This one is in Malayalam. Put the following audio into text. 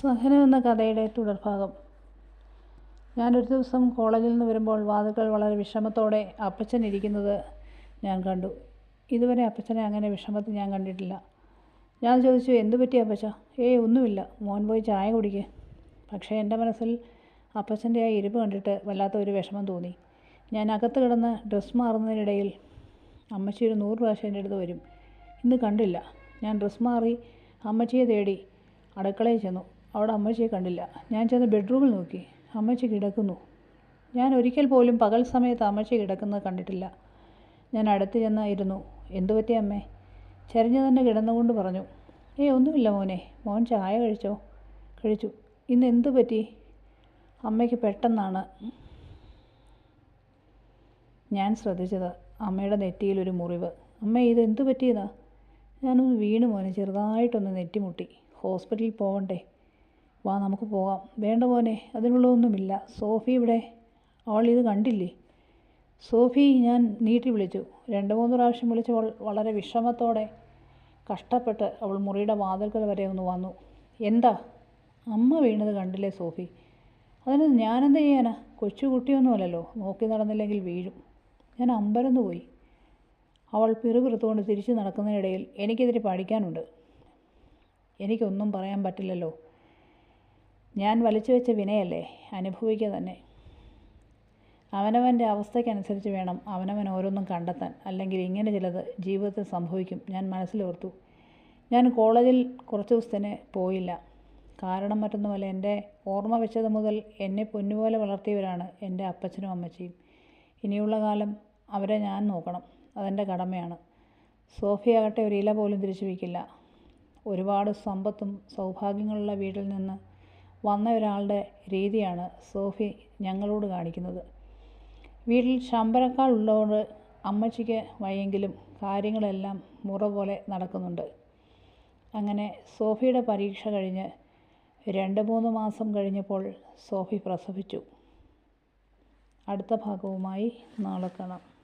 സഹനം എന്ന കഥയുടെ തുടർഭാഗം. ഞാനൊരു ദിവസം കോളേജിൽ നിന്ന് വരുമ്പോൾ വാതുക്കൾ വളരെ വിഷമത്തോടെ അപ്പച്ചൻ ഇരിക്കുന്നത് ഞാൻ കണ്ടു. ഇതുവരെ അപ്പച്ചനെ അങ്ങനെ വിഷമത്തിൽ ഞാൻ കണ്ടിട്ടില്ല. ഞാൻ ചോദിച്ചു എന്തു പറ്റി അപ്പച്ച? ഏയ് ഒന്നുമില്ല. മോൻ പോയി ചായ കുടിക്ക്. പക്ഷേ എന്റെ മനസ്സിൽ അപ്പച്ചന്റെ ആ ഇരിപ്പ് കണ്ടിട്ട് വല്ലാത്ത ഒരു വിഷമം തോന്നി. ഞാൻ അകത്ത് കിടന്ന് ഡ്രസ്സ് മാറുന്നതിനിടയിൽ അമ്മച്ചി ഒരു നൂറ് പ്രാവശ്യം എന്റെ അടുത്ത് വരും. ഇന്ന് കണ്ടില്ല. ഞാൻ ഡ്രസ്സ് മാറി അമ്മച്ചിയെ തേടി അടുക്കളയിൽ ചെന്നു. അവിടെ അമ്മച്ചിയെ കണ്ടില്ല. ഞാൻ ചെന്ന് ബെഡ്റൂമിൽ നോക്കി. അമ്മച്ചി കിടക്കുന്നു. ഞാൻ ഒരിക്കൽ പോലും പകൽ സമയത്ത് അമ്മച്ചി കിടക്കുന്നത് കണ്ടിട്ടില്ല. ഞാൻ അടുത്ത് ചെന്നായിരുന്നു. എന്തു പറ്റി അമ്മേ? ചരിഞ്ഞു തന്നെ കിടന്നുകൊണ്ട് പറഞ്ഞു. ഏയ് ഒന്നുമില്ല മോനെ. മോൻ ചായ കഴിച്ചോ? കഴിച്ചു. ഇന്ന് എന്തു പറ്റി? അമ്മയ്ക്ക് പെട്ടെന്നാണ്. ഞാൻ ശ്രദ്ധിച്ചത്. അമ്മയുടെ നെറ്റിയിൽ ഒരു മുറിവ്. അമ്മ ഇത് എന്തു പറ്റിയതാ? ഞാനൊന്ന് വീണു മോനെ. ചെറുതായിട്ടൊന്ന് നെറ്റിമുട്ടി. ഹോസ്പിറ്റലിൽ പോകണ്ടേ വാ നമുക്ക് പോകാം. വേണ്ട മോനെ അതിനുള്ളതൊന്നുമില്ല. സോഫി ഇവിടെ അവൾ ഇത് കണ്ടില്ലേ? സോഫി ഞാൻ നീട്ടി വിളിച്ചു. രണ്ട് മൂന്ന് പ്രാവശ്യം വിളിച്ചവൾ വളരെ വിഷമത്തോടെ കഷ്ടപ്പെട്ട് അവൾ മുറിയുടെ വാതിൽക്കൽ വരെ ഒന്ന് വന്നു. എന്താ? അമ്മ വീണത് കണ്ടില്ലേ സോഫി? അതിന് ഞാനെന്ത് ചെയ്യാനാ? കൊച്ചു കുട്ടിയൊന്നുമല്ലല്ലോ നോക്കി നടന്നില്ലെങ്കിൽ വീഴും. ഞാൻ അമ്പരന്ന് പോയി. അവൾ പിറുപിറുത്തുകൊണ്ട് തിരിച്ചു നടക്കുന്നതിനിടയിൽ എനിക്കെതിരെ പഠിക്കാനുണ്ട്. എനിക്കൊന്നും പറയാൻ പറ്റില്ലല്ലോ. ഞാൻ വലിച്ചു വെച്ച വിനയല്ലേ? അനുഭവിക്കുക തന്നെ. അവനവന്റെ അവസ്ഥയ്ക്കനുസരിച്ച് വേണം അവനവൻ ഓരോന്നും കണ്ടെത്താൻ. അല്ലെങ്കിൽ ഇങ്ങനെ ചിലത് ജീവിതത്തിൽ സംഭവിക്കും. ഞാൻ മനസ്സിലോർത്തു ഞാൻ കോളേജിൽ കുറച്ച് ദിവസത്തിന് പോയില്ല. കാരണം മറ്റൊന്നുമല്ല എന്റെ ഓർമ്മ വെച്ചത് മുതൽ എന്നെ പൊന്നുപോലെ വളർത്തിയവരാണ് എന്റെ അപ്പച്ചനും അമ്മച്ചിയും. ഇനിയുള്ള കാലം അവരെ ഞാൻ നോക്കണം. അതെന്റെ കടമയാണ്. സോഫിയാകട്ടെ ഒരു ഇല പോലും തിരിച്ചു വയ്ക്കില്ല. ഒരുപാട് സമ്പത്തും സൗഭാഗ്യങ്ങളുള്ള വീട്ടിൽ നിന്ന് വന്ന ഒരാളുടെ രീതിയാണ് സോഫി ഞങ്ങളോട് കാണിക്കുന്നത്. വീട്ടിൽ ശമ്പരക്കാൾ ഉള്ളതുകൊണ്ട് അമ്മച്ചിക്ക് വയെങ്കിലും കാര്യങ്ങളെല്ലാം മുറ പോലെ നടക്കുന്നുണ്ട്. അങ്ങനെ സോഫിയുടെ പരീക്ഷ കഴിഞ്ഞ് രണ്ട് മൂന്ന് മാസം കഴിഞ്ഞപ്പോൾ സോഫി പ്രസവിച്ചു. അടുത്ത ഭാഗവുമായി നാളെ കാണാം.